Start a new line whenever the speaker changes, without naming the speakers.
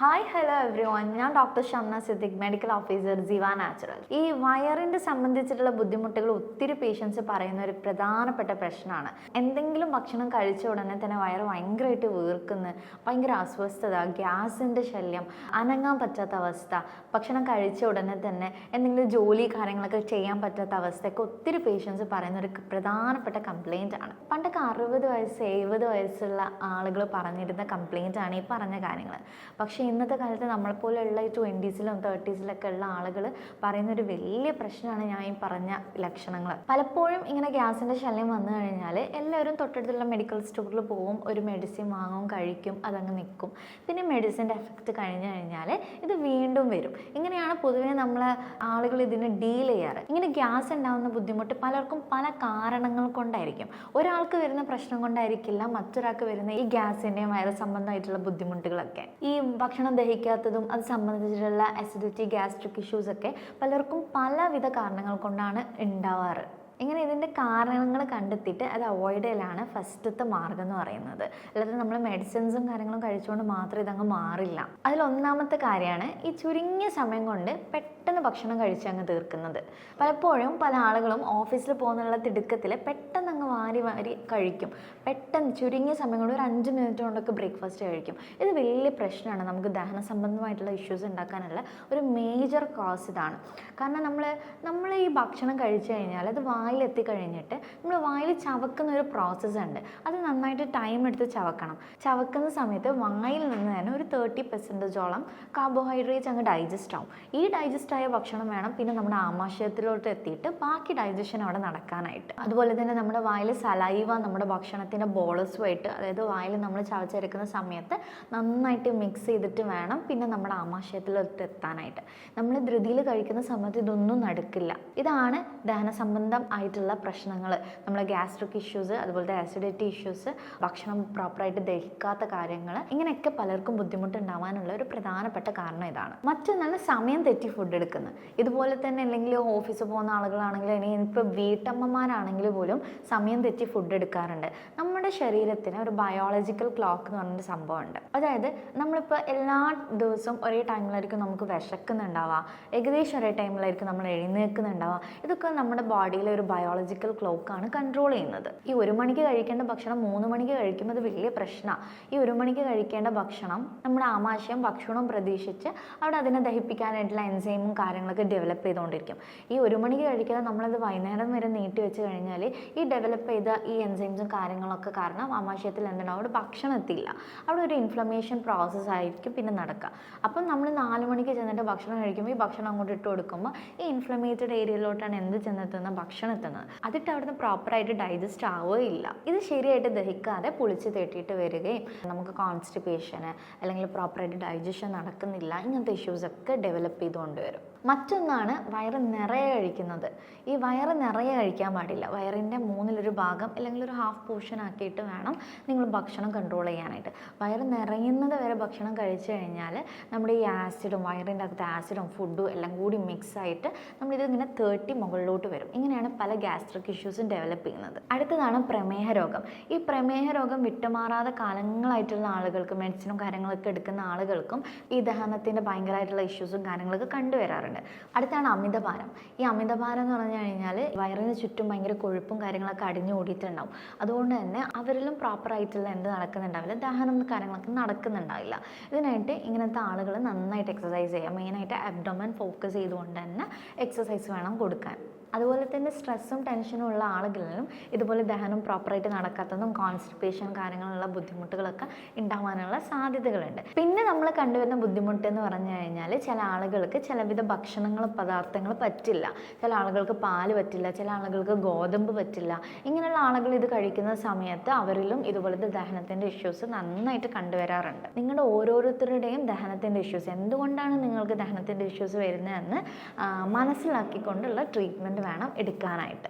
Hi hello everyone ഞാൻ doctor Shamna Siddique medical officer Jeeva natural ഈ വയറിന്റെ സംബന്ധിച്ചിട്ടുള്ള ബുദ്ധിമുട്ടുകൾ ഒത്തിരി പേഷ്യൻസ് പറയുന്ന ഒരു പ്രധാനപ്പെട്ട പ്രശ്നമാണ്. എന്തെങ്കിലും ഭക്ഷണം കഴിച്ച ഉടനെ തന്നെ വയറ് ഭയങ്കരമായിട്ട് വീർക്കുന്നു ഭയങ്കര അസ്വസ്ഥത ഗ്യാസിന്റെ ശല്യം അനങ്ങാൻ പറ്റാത്ത അവസ്ഥ ഭക്ഷണം കഴിച്ച ഉടനെ തന്നെ എന്തെങ്കിലും ജോലി കാര്യങ്ങളൊക്കെ ചെയ്യാൻ പറ്റാത്ത അവസ്ഥയൊക്കെ ഒത്തിരി പേഷ്യൻസ് പറയുന്ന ഒരു പ്രധാനപ്പെട്ട കംപ്ലൈന്റ് ആണ്. പണ്ടൊക്കെ അറുപത് വയസ്സ് എഴുപത് വയസ്സുള്ള ആളുകൾ പറഞ്ഞിരുന്ന കംപ്ലൈന്റ് ആണ് ഈ പറഞ്ഞ കാര്യങ്ങൾ പക്ഷേ ഇന്നത്തെ കാലത്ത് നമ്മളെപ്പോലെയുള്ള ഈ ട്വന്റീസിലും തേർട്ടീസിലൊക്കെ ഉള്ള ആളുകൾ പറയുന്ന ഒരു വലിയ പ്രശ്നമാണ് ഞാൻ ഈ പറഞ്ഞ ലക്ഷണങ്ങൾ പലപ്പോഴും ഇങ്ങനെ ഗ്യാസിന്റെ ശല്യം വന്നു കഴിഞ്ഞാൽ എല്ലാവരും തൊട്ടടുത്തുള്ള മെഡിക്കൽ സ്റ്റോറിൽ പോവും ഒരു മെഡിസിൻ വാങ്ങും കഴിക്കും അതങ്ങ് നിൽക്കും പിന്നെ മെഡിസിന്റെ എഫക്റ്റ് കഴിഞ്ഞു കഴിഞ്ഞാൽ ഇത് വീണ്ടും വരും. ഇങ്ങനെയാണ് പൊതുവേ നമ്മൾ ആളുകൾ ഇതിനെ ഡീൽ ചെയ്യാറ്. ഇങ്ങനെ ഗ്യാസ് ഉണ്ടാകുന്ന ബുദ്ധിമുട്ട് പലർക്കും പല കാരണങ്ങൾ കൊണ്ടായിരിക്കും. ഒരാൾക്ക് വരുന്ന പ്രശ്നം കൊണ്ടായിരിക്കില്ല മറ്റൊരാൾക്ക് വരുന്ന ഈ ഗ്യാസിന്റെയും വയറസ് സംബന്ധമായിട്ടുള്ള ബുദ്ധിമുട്ടുകളൊക്കെ. ഈ ഭക്ഷണം ദഹിക്കാത്തതും അത് സംബന്ധിച്ചിട്ടുള്ള അസിഡിറ്റി ഗ്യാസ്ട്രിക് ഇഷ്യൂസ് ഒക്കെ പലർക്കും പലവിധ കാരണങ്ങൾ കൊണ്ടാണ് ഉണ്ടാവാറ്. ഇങ്ങനെ ഇതിന്റെ കാരണങ്ങൾ കണ്ടെത്തിയിട്ട് അത് അവോയ്ഡ് ചെയ്യലാണ് ഫസ്റ്റത്തെ മാർഗം എന്ന് പറയുന്നത്. അല്ലാതെ നമ്മൾ മെഡിസിൻസും കാര്യങ്ങളും കഴിച്ചുകൊണ്ട് മാത്രം ഇതങ്ങ് മാറില്ല. അതിലൊന്നാമത്തെ കാര്യമാണ് ഈ ചുരുങ്ങിയ സമയം കൊണ്ട് പെട്ടെന്ന് ഭക്ഷണം കഴിച്ചങ്ങ് തീർക്കുന്നത്. പലപ്പോഴും പല ആളുകളും ഓഫീസിൽ പോകുന്നുള്ള തിടുക്കത്തിൽ പെട്ടെന്ന് വാരി വാരി കഴിക്കും. പെട്ടെന്ന് ചുരുങ്ങിയ സമയം കൊണ്ട് ഒരു അഞ്ച് മിനിറ്റ് കൊണ്ടൊക്കെ ബ്രേക്ക്ഫാസ്റ്റ് കഴിക്കും. ഇത് വലിയ പ്രശ്നമാണ്. നമുക്ക് ദഹന സംബന്ധമായിട്ടുള്ള ഇഷ്യൂസ് ഉണ്ടാക്കാനുള്ള ഒരു മേജർ കോസ് ഇതാണ്. കാരണം നമ്മൾ നമ്മൾ ഭക്ഷണം കഴിച്ചു കഴിഞ്ഞാൽ അത് വായിലെത്തി കഴിഞ്ഞിട്ട് നമ്മൾ വായിൽ ചവക്കുന്ന ഒരു പ്രോസസ്സ് ഉണ്ട്. അത് നന്നായിട്ട് ടൈം എടുത്ത് ചവക്കണം. ചവക്കുന്ന സമയത്ത് വായിൽ നിന്ന് തന്നെ ഒരു തേർട്ടി പെർസെന്റേജോളം കാർബോഹൈഡ്രേറ്റ്സ് അങ്ങ് ഡൈജസ്റ്റ് ആവും. ഈ ഡൈജസ്റ്റ് ആയ ഭക്ഷണം വേണം പിന്നെ നമ്മുടെ ആമാശയത്തിലോട്ട് എത്തിയിട്ട് ബാക്കി ഡൈജഷൻ അവിടെ നടക്കാനായിട്ട്. അതുപോലെ തന്നെ നമ്മുടെ വായിൽ സലൈവ നമ്മുടെ ഭക്ഷണത്തിന്റെ ബോളസുമായിട്ട് അതായത് വായിൽ നമ്മൾ ചവച്ചെടുക്കുന്ന സമയത്ത് നന്നായിട്ട് മിക്സ് ചെയ്തിട്ട് വേണം പിന്നെ നമ്മുടെ ആമാശയത്തിലോട്ട് എത്താനായിട്ട്. നമ്മൾ ധൃതിയിൽ കഴിക്കുന്ന സമയത്ത് ഇതൊന്നും നടക്കില്ല. ഇതാണ് ദഹന സംബന്ധം ആയിട്ടുള്ള പ്രശ്നങ്ങൾ നമ്മൾ ഗ്യാസ്ട്രിക് ഇഷ്യൂസ് അതുപോലത്തെ ആസിഡിറ്റി ഇഷ്യൂസ് ഭക്ഷണം പ്രോപ്പറായിട്ട് ദഹിക്കാത്ത കാര്യങ്ങൾ ഇങ്ങനെയൊക്കെ പലർക്കും ബുദ്ധിമുട്ടുണ്ടാവാനുള്ള ഒരു പ്രധാനപ്പെട്ട കാരണം ഇതാണ്. മറ്റൊന്നാണ് സമയം തെറ്റി ഫുഡ് എടുക്കുന്നത് ഇതുപോലെ തന്നെ അല്ലെങ്കിൽ ഓഫീസിൽ പോകുന്ന ആളുകളാണെങ്കിലും ഇനി ഇപ്പോൾ വീട്ടമ്മമാരാണെങ്കിൽ പോലും സമയം തെറ്റി ഫുഡ് എടുക്കാറുണ്ട്. നമ്മുടെ ശരീരത്തിന് ഒരു ബയോളജിക്കൽ ക്ലോക്ക് എന്ന് പറഞ്ഞൊരു സംഭവമുണ്ട്. അതായത് നമ്മളിപ്പോൾ എല്ലാ ദിവസവും ഒരേ ടൈമിലായിരിക്കും നമുക്ക് വിശക്കുന്നുണ്ടാവുക. ഏകദേശം ഒരേ ടൈമിലായിരിക്കും നമ്മൾ എഴുന്നേൽക്കുന്നുണ്ടാവുക. ഇതൊക്കെ നമ്മുടെ ബോഡിയിലെ ഒരു ബയോളജിക്കൽ ക്ലോക്കാണ് കൺട്രോൾ ചെയ്യുന്നത്. ഈ ഒരു മണിക്ക് കഴിക്കേണ്ട ഭക്ഷണം മൂന്ന് മണിക്ക് കഴിക്കുമ്പോൾ അത് വലിയ പ്രശ്നമാണ് ഈ ഒരു മണിക്ക് കഴിക്കേണ്ട ഭക്ഷണം നമ്മുടെ ആമാശയം ഭക്ഷണവും പ്രതീക്ഷിച്ച് അവിടെ അതിനെ ദഹിപ്പിക്കാനായിട്ടുള്ള എൻസൈമും കാര്യങ്ങളൊക്കെ ഡെവലപ്പ് ചെയ്തുകൊണ്ടിരിക്കും. ഈ ഒരു മണിക്ക് കഴിക്കാതെ നമ്മളത് വൈകുന്നേരം വരെ നീട്ടി വെച്ച് കഴിഞ്ഞാൽ ഈ ഡെവലപ്പ് ചെയ്ത ഈ എൻസൈംസും കാര്യങ്ങളൊക്കെ കാരണം ആമാശയത്തിൽ എന്താണ് അവിടെ ഭക്ഷണം എത്തിയില്ല അവിടെ ഒരു ഇൻഫ്ലമേഷൻ പ്രോസസ്സ് ആയിരിക്കും പിന്നെ നടക്കുക. അപ്പം നമ്മൾ നാല് മണിക്ക് ചെന്നിട്ട് ഭക്ഷണം കഴിക്കുമ്പോൾ ഈ ഭക്ഷണം അങ്ങോട്ട് ഇട്ട് കൊടുക്കുമ്പോൾ ഈ ഇൻഫ്ലമേറ്റഡ് ഏരിയയിലോട്ടാണ് എന്ത് ചെന്നെത്തുന്ന ഭക്ഷണം എത്തുന്നത്. അതിട്ട് അവിടുന്ന് പ്രോപ്പറായിട്ട് ഡൈജസ്റ്റ് ആവുകയില്ല. ഇത് ശരിയായിട്ട് ദഹിക്കാതെ പുളിച്ച് തേട്ടിയിട്ട് വരികയും നമുക്ക് കോൺസ്റ്റിപ്പേഷന് അല്ലെങ്കിൽ പ്രോപ്പറായിട്ട് ഡൈജഷൻ നടക്കുന്നില്ല ഇങ്ങനത്തെ ഇഷ്യൂസൊക്കെ ഡെവലപ്പ് ചെയ്തുകൊണ്ട് വരും. മറ്റൊന്നാണ് വയറ് നിറയെ കഴിക്കുന്നത്. ഈ വയറ് നിറയെ കഴിക്കാൻ പാടില്ല. വയറിന്റെ മൂന്നിലൊരു ഭാഗം അല്ലെങ്കിൽ ഒരു ഹാഫ് പോർഷൻ ആക്കിയിട്ട് വേണം നിങ്ങൾ ഭക്ഷണം കൺട്രോൾ ചെയ്യാനായിട്ട്. വയറ് നിറയുന്നത് വരെ ഭക്ഷണം കഴിച്ചു കഴിഞ്ഞാൽ നമ്മുടെ ഈ ആസിഡും വയറിന്റെ അകത്ത് ആസിഡും ഫുഡും എല്ലാം കൂടി മിക്സ് ആയിട്ട് നമ്മളിത് ഇങ്ങനെ തേർട്ടി മുകളിലോട്ട് വരും. ഇങ്ങനെയാണ് പല ഗ്യാസ്ട്രിക് ഇഷ്യൂസും ഡെവലപ്പ് ചെയ്യുന്നത്. അടുത്തതാണ് പ്രമേഹ രോഗം. ഈ പ്രമേഹ രോഗം വിട്ടുമാറാതെ കാലങ്ങളായിട്ടുള്ള ആളുകൾക്ക് മെഡിസിനും കാര്യങ്ങളൊക്കെ എടുക്കുന്ന ആളുകൾക്കും ഈ ദഹനത്തിന്റെ ഭയങ്കരമായിട്ടുള്ള ഇഷ്യൂസും കാര്യങ്ങളൊക്കെ കണ്ടുവരാറുണ്ട്. അടുത്താണ് അമിതഭാരം. ഈ അമിതഭാരം എന്ന് പറഞ്ഞു കഴിഞ്ഞാൽ വയറിന് ചുറ്റും ഭയങ്കര കൊഴുപ്പും കാര്യങ്ങളൊക്കെ അടിഞ്ഞു കൂടിയിട്ടുണ്ടാവും. അതുകൊണ്ട് തന്നെ അവരിലും പ്രോപ്പറായിട്ടുള്ള എന്ത് നടക്കുന്നുണ്ടാവില്ല. ദഹനം കാര്യങ്ങളൊക്കെ നടക്കുന്നുണ്ടാവില്ല. ഇതിനായിട്ട് ഇങ്ങനത്തെ ആളുകൾ നന്നായിട്ട് എക്സസൈസ് ചെയ്യുക. മെയിനായിട്ട് അബ്ഡോമൻ ഫോക്കസ് ചെയ്തുകൊണ്ട് തന്നെ എക്സസൈസ് വേണം കൊടുക്കാൻ. അതുപോലെ തന്നെ സ്ട്രെസ്സും ടെൻഷനും ഉള്ള ആളുകളിലും ഇതുപോലെ ദഹനം പ്രോപ്പറായിട്ട് നടക്കാത്തതും കോൺസ്റ്റിപ്പേഷൻ കാര്യങ്ങളുള്ള ബുദ്ധിമുട്ടുകളൊക്കെ ഉണ്ടാവാനുള്ള സാധ്യതകളുണ്ട്. പിന്നെ നമ്മൾ കണ്ടുവരുന്ന ബുദ്ധിമുട്ട് എന്ന് പറഞ്ഞു കഴിഞ്ഞാൽ ചില ആളുകൾക്ക് ചിലവിധ ഭക്ഷണങ്ങൾ പദാർത്ഥങ്ങൾ പറ്റില്ല. ചില ആളുകൾക്ക് പാൽ പറ്റില്ല ചില ആളുകൾക്ക് ഗോതമ്പ് പറ്റില്ല. ഇങ്ങനെയുള്ള ആളുകൾ ഇത് കഴിക്കുന്ന സമയത്ത് അവരിലും ഇതുപോലത്തെ ദഹനത്തിന്റെ ഇഷ്യൂസ് നന്നായിട്ട് കണ്ടുവരാറുണ്ട്. നിങ്ങളുടെ ഓരോരുത്തരുടെയും ദഹനത്തിന്റെ ഇഷ്യൂസ് എന്തുകൊണ്ടാണ് നിങ്ങൾക്ക് ദഹനത്തിന്റെ ഇഷ്യൂസ് വരുന്നതെന്ന് മനസ്സിലാക്കിക്കൊണ്ടുള്ള ട്രീറ്റ്മെന്റ് വേണം എടുക്കാനായിട്ട്.